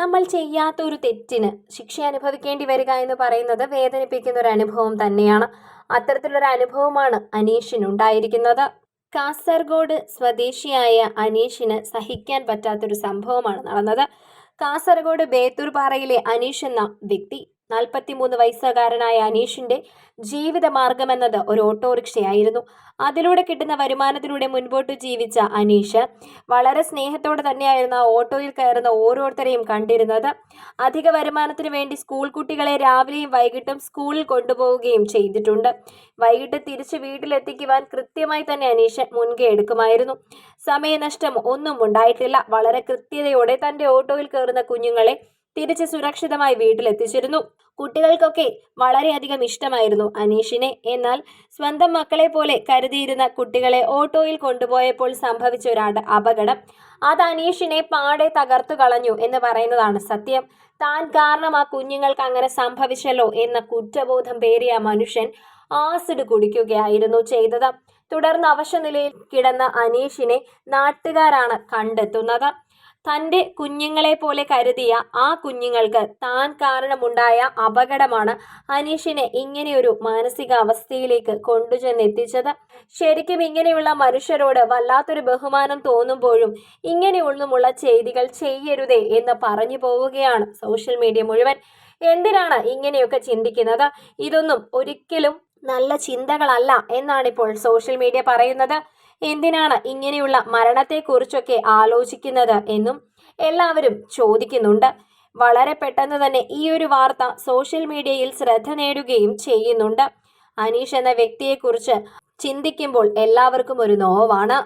നമ്മൾ ചെയ്യാത്ത ഒരു തെറ്റിന് ശിക്ഷ അനുഭവിക്കേണ്ടി വരിക എന്ന് പറയുന്നത് വേദനിപ്പിക്കുന്ന ഒരു അനുഭവം തന്നെയാണ്. അത്തരത്തിലൊരു അനുഭവമാണ് അനീഷിനുണ്ടായിരിക്കുന്നത് കാസർഗോഡ് സ്വദേശിയായ അനീഷിന് സഹിക്കാൻ പറ്റാത്തൊരു സംഭവമാണ് നടന്നത്. കാസർഗോഡ് ബേത്തൂർ പാറയിലെ അനീഷ് എന്ന വ്യക്തി നാൽപ്പത്തിമൂന്ന് വയസ്സുകാരനായ അനീഷിന്റെ ജീവിത മാർഗമെന്നത് ഒരു ഓട്ടോറിക്ഷയായിരുന്നു. അതിലൂടെ കിട്ടുന്ന വരുമാനത്തിലൂടെ മുൻപോട്ട് ജീവിച്ച അനീഷ് വളരെ സ്നേഹത്തോടെ തന്നെയായിരുന്നു ആ ഓട്ടോയിൽ കയറുന്ന ഓരോരുത്തരെയും കണ്ടിരുന്നത്. അധിക വരുമാനത്തിന് വേണ്ടി സ്കൂൾ കുട്ടികളെ രാവിലെയും വൈകിട്ടും സ്കൂളിൽ കൊണ്ടുപോവുകയും ചെയ്തിട്ടുണ്ട്. വൈകിട്ട് തിരിച്ച് വീട്ടിലെത്തിക്കുവാൻ കൃത്യമായി തന്നെ അനീഷ് മുൻകൈ എടുക്കുമായിരുന്നു. സമയനഷ്ടം ഒന്നും ഉണ്ടായിട്ടില്ല. വളരെ കൃത്യതയോടെ തന്റെ ഓട്ടോയിൽ കയറുന്ന കുഞ്ഞുങ്ങളെ തിരിച്ച് സുരക്ഷിതമായി വീട്ടിലെത്തിച്ചിരുന്നു. കുട്ടികൾക്കൊക്കെ വളരെയധികം ഇഷ്ടമായിരുന്നു അനീഷിനെ. എന്നാൽ സ്വന്തം മക്കളെ പോലെ കരുതിയിരുന്ന കുട്ടികളെ ഓട്ടോയിൽ കൊണ്ടുപോയപ്പോൾ സംഭവിച്ച ഒരു അപകടം. അത് അനീഷിനെ പാടെ തകർത്തു കളഞ്ഞു എന്ന് പറയുന്നതാണ് സത്യം. താൻ കാരണം ആ കുഞ്ഞുങ്ങൾക്ക് അങ്ങനെ സംഭവിച്ചല്ലോ എന്ന കുറ്റബോധം പേറിയ മനുഷ്യൻ ആസിഡ് കുടിക്കുകയായിരുന്നു ചെയ്തത്. തുടർന്ന് അവശനിലയിൽ കിടന്ന അനീഷിനെ നാട്ടുകാരാണ് കണ്ടെത്തുന്നത്. തന്റെ കുഞ്ഞുങ്ങളെ പോലെ കരുതിയ ആ കുഞ്ഞുങ്ങൾക്ക് താൻ കാരണമുണ്ടായ അപകടമാണ് അനീഷിനെ ഇങ്ങനെയൊരു മാനസികാവസ്ഥയിലേക്ക് കൊണ്ടുചെന്നെത്തിച്ചത്. ശരിക്കും ഇങ്ങനെയുള്ള മനുഷ്യരോട് വല്ലാത്തൊരു ബഹുമാനം തോന്നുമ്പോഴും ഇങ്ങനെയൊന്നുമുള്ള ചെയ്തികൾ ചെയ്യരുതേ എന്ന് പറഞ്ഞു പോവുകയാണ് സോഷ്യൽ മീഡിയ മുഴുവൻ. എന്തിനാണ് ഇങ്ങനെയൊക്കെ ചിന്തിക്കുന്നത്? ഇതൊന്നും ഒരിക്കലും നല്ല ചിന്തകളല്ല എന്നാണ് ഇപ്പോൾ സോഷ്യൽ മീഡിയ പറയുന്നത്. എന്തിനാണ് ഇങ്ങനെയുള്ള മരണത്തെക്കുറിച്ചൊക്കെ ആലോചിക്കുന്നത് എന്നും എല്ലാവരും ചോദിക്കുന്നുണ്ട്. വളരെ പെട്ടെന്ന് തന്നെ ഈ ഒരു വാർത്ത സോഷ്യൽ മീഡിയയിൽ ശ്രദ്ധ നേടുകയും ചെയ്യുന്നുണ്ട്. അനീഷ് എന്ന വ്യക്തിയെക്കുറിച്ച് ചിന്തിക്കുമ്പോൾ എല്ലാവർക്കും ഒരു നോവാണ്.